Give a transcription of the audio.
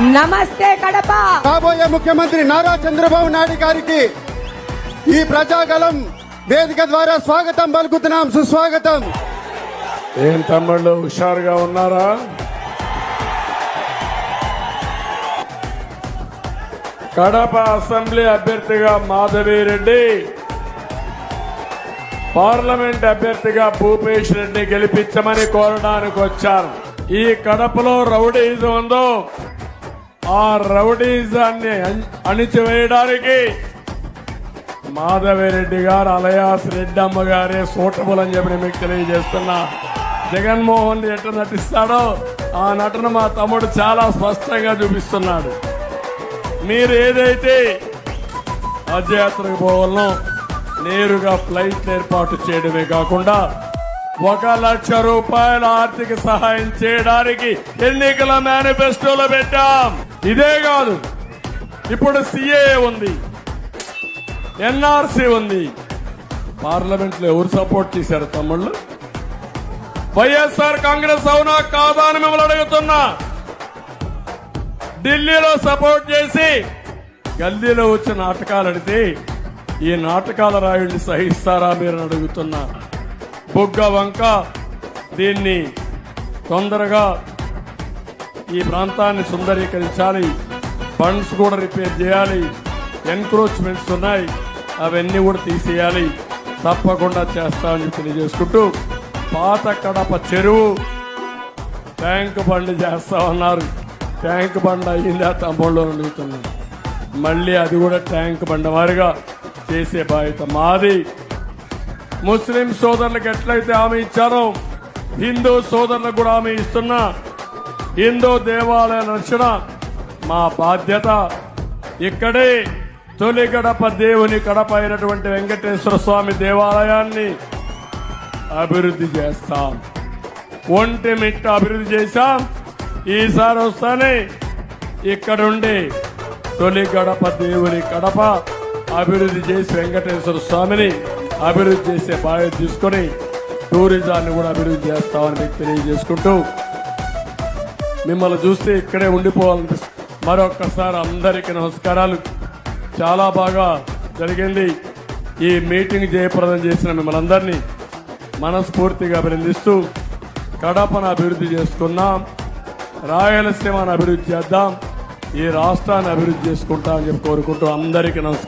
నమస్తే కడప. రాబోయే ముఖ్యమంత్రి నారా చంద్రబాబు నాయుడు గారికి ఈ ప్రజాగలం వేదిక ద్వారా స్వాగతం పలుకుతున్నాం సుస్వాగతం. ఏం తమ్ముళ్ళు హుషారుగా ఉన్నారా? కడప అసెంబ్లీ అభ్యర్థిగా మాధవిరెడ్డి పార్లమెంట్ అభ్యర్థిగా భూపేష్ రెడ్డి గెలిపించమని కోరడానికి వచ్చారు. ఈ కడపలో రౌడీజం ఉందో ఆ రౌడీజాన్ని అణిచివేయడానికి మాధవిరెడ్డి గారు అలయాస్ రెడ్డమ్మ గారే సూటబుల్ అని చెప్పి మీకు తెలియజేస్తున్నా. జగన్మోహన్ రెడ్డి ఎట్లా నటిస్తాడో ఆ నటన మా తమ్ముడు చాలా స్పష్టంగా చూపిస్తున్నాడు. మీరు ఏదైతే హజ్యాత్రకు పోవాలనో నేరుగా ఫ్లైట్ ఏర్పాటు చేయడమే కాకుండా ఒక లక్ష రూపాయల ఆర్థిక సహాయం చేయడానికి ఎన్నికల మేనిఫెస్టోలో పెట్టాం. ఇదే కాదు. ఇప్పుడు సిఏఏ ఉంది. ఎన్ఆర్సీ ఉంది. పార్లమెంట్లో ఎవరు సపోర్ట్ చేశారు తమ్ముళ్ళు? వైఎస్ఆర్ కాంగ్రెస్ అవునా కాదా అని మిమ్మల్ని అడుగుతున్నా. ఢిల్లీలో సపోర్ట్ చేసి గల్లీలో వచ్చి నాటకాలు అడితే ఈ నాటకాల రాయుడిని సహిస్తారా మీరు అడుగుతున్నా. బుగ్గ వంక దీన్ని తొందరగా ఈ ప్రాంతాన్ని సుందరీకరించాలి. ఫండ్స్ కూడా రిపేర్ చేయాలి. ఎన్క్రోచ్మెంట్స్ ఉన్నాయి. అవన్నీ కూడా తీసేయాలి. తప్పకుండా చేస్తామని చెప్పి తెలియజేసుకుంటూ పాత కడప చెరువు ట్యాంక్ బండి చేస్తామన్నారు. ట్యాంక్ బండ్ అయ్యిందా తమ్ముళ్ళు అడుగుతున్నాను మళ్ళీ అది కూడా ట్యాంక్ బండ వారిగా చేసే బాధ్యత మాది. ముస్లిం సోదరులకు ఎట్లయితే హామీ ఇచ్చారో హిందూ సోదరులకు కూడా హామీ ఇస్తున్నా. హిందూ దేవాలయ రక్షణ మా బాధ్యత. ఇక్కడే తొలి గడప దేవుని కడప అయినటువంటి వెంకటేశ్వర స్వామి దేవాలయాన్ని అభివృద్ధి చేస్తాం. ఒంటి మిట్ట అభివృద్ధి చేశాం. ఈసారి వస్తానే ఇక్కడుండి తొలి గడప దేవుని కడప అభివృద్ధి చేసి వెంకటేశ్వర స్వామిని అభివృద్ధి చేసే బాధ్యత తీసుకొని టూరిజాన్ని కూడా అభివృద్ధి చేస్తామని మీకు తెలియజేసుకుంటూ మిమ్మల్ని చూస్తే ఇక్కడే ఉండిపోవాలనిపిస్తుంది. మరొక్కసారి అందరికీ నమస్కారాలు. చాలా బాగా జరిగింది. ఈ మీటింగ్ జయప్రదం చేసిన మిమ్మల్ని అందరినీ మనస్ఫూర్తిగా అభినందిస్తూ కడపను అభివృద్ధి చేసుకున్నాం. రాయలసీమను అభివృద్ధి చేద్దాం. ఈ రాష్ట్రాన్ని అభివృద్ధి చేసుకుంటామని చెప్పి కోరుకుంటూ అందరికీ నమస్కారం.